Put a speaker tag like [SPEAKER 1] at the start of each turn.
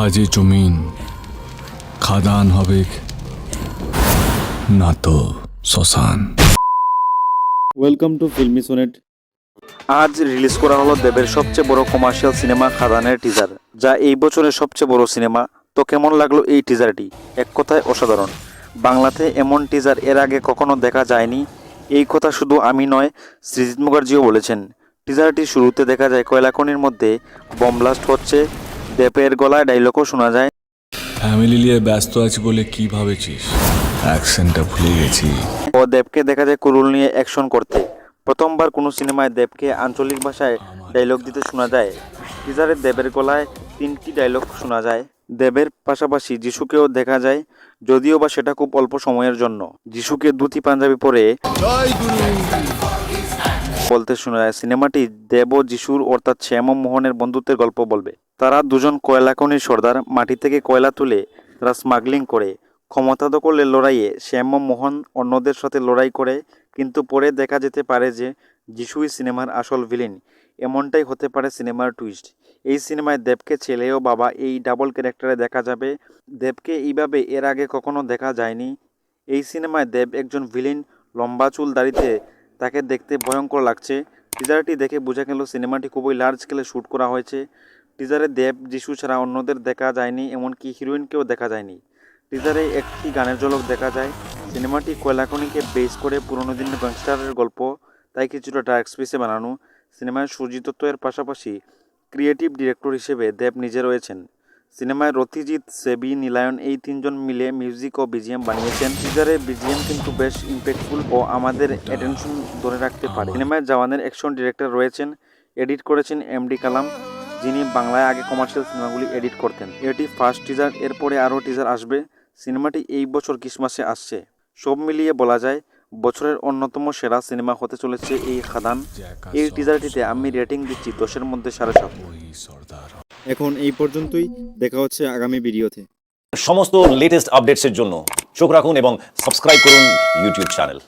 [SPEAKER 1] আজ এ জমিন খাদান হবে না তো শ্মশান।
[SPEAKER 2] ওয়েলকাম টু ফিল্মি সোনেট
[SPEAKER 3] আজ রিলিজ করা হলো দেবের সবচেয়ে বড় কমার্শিয়াল সিনেমা খাদানের টিজার যা এই বছরের সবচেয়ে বড় সিনেমা তো কেমন লাগল এই টিজারটি এক কথায় অসাধারণ। বাংলাতে এমন টিজার এর আগে কখনো দেখা যায়নি। এই কথা শুধু আমি নয় সৃজিত মুখার্জিও বলেছেন। টিজারটি শুরুতে দেখা যায় কয়লাখনির মধ্যে বম ব্লাস্ট হচ্ছে দেবের গলায় ডায়লগও শোনা যায়।
[SPEAKER 1] ফ্যামিলি নিয়ে ব্যস্ত আছি বলে কি ভাবেছিস? অ্যাকশনটা ভুলে গেছি।
[SPEAKER 3] ও দেবকে দেখা যায় কুরুল নিয়ে অ্যাকশন করতে। প্রথমবার কোনো সিনেমায় দেবকে আঞ্চলিক ভাষায় ডায়লগ দিতে শোনা যায়। টিজারে দেবের গলায় তিনটি ডায়লগ শোনা যায়। দেবের পাশাপাশি যিশুকেও দেখা যায় যদিও বা সেটা খুব অল্প সময়ের জন্য। যিশুকে ধুতি পাঞ্জাবি পরে বলতে শোনা যায় সিনেমাটি দেব যিশুর অর্থাৎ শ্যাম মোহনের বন্ধুত্বের গল্প বলবে। তারা দুজন কয়লাখনির সর্দার, মাটি থেকে কয়লা তুলে তারা স্মাগলিং করে। ক্ষমতা দখলের লড়াইয়ে শ্যাম মোহন অন্যদের সাথে লড়াই করে, কিন্তু পরে দেখা যেতে পারে যে যিশুই সিনেমার আসল ভিলেন। এমনটাই হতে পারে সিনেমার টুইস্ট। এই সিনেমায় দেবকে ছেলে ও বাবা, এই ডাবল ক্যারেক্টারে দেখা যাবে। দেবকে এইভাবে এর আগে কখনো দেখা যায়নি। এই সিনেমায় দেব একজন ভিলেন, লম্বা চুল দাড়িতে তাকে দেখতে ভয়ঙ্কর লাগছে। টিজারটি দেখে বোঝা গেল সিনেমাটি খুবই লার্জ স্কেলে শ্যুট করা হয়েছে। টিজারে দেব, যিশু ছাড়া অন্যদের দেখা যায়নি, এমনকি হিরোইনকেও দেখা যায়নি। টিজারে একটি গানের ঝলক দেখা যায়। সিনেমাটি কয়লাখনিকে বেস করে পুরনো দিনের গ্যাংস্টারের গল্প, তাই কিছুটা ডার্ক স্পেসে বানানো। সিনেমায় সুজিত দত্তের পাশাপাশি ক্রিয়েটিভ ডিরেক্টর হিসেবে দেব নিজে রয়েছেন। সিনেমায় রথিজিৎ সেবি নীলায়ন এই তিনজন মিলে মিউজিক ও বিজিএম বানিয়েছেন। টিজারে বিজিএম কিন্তু বেশ ইম্প্যাক্টফুল ও আমাদের অ্যাটেনশন ধরে রাখতে পারে। সিনেমায় জওয়ানের অ্যাকশন ডিরেক্টর রয়েছেন এডিট করেছেন এমডি কালাম যিনি বাংলায় আগে কমার্শিয়াল সিনেমাগুলি এডিট করতেন। এটি ফার্স্ট টিজার এরপরে আরও টিজার আসবে। সিনেমাটি এই বছর ক্রিসমাসে আসছে। সব মিলিয়ে বলা যায় বছরের অন্যতম সেরা সিনেমা হতে চলেছে এই খাদান। এই টিজারটিতে আমি রেটিং দিচ্ছি দশের মধ্যে সাড়ে সাত।
[SPEAKER 2] এখন এই পর্যন্তই, দেখা হচ্ছে আগামী ভিডিওতে।
[SPEAKER 4] সমস্ত লেটেস্ট আপডেটসের জন্য চোখ রাখুন এবং সাবস্ক্রাইব করুন ইউটিউব চ্যানেল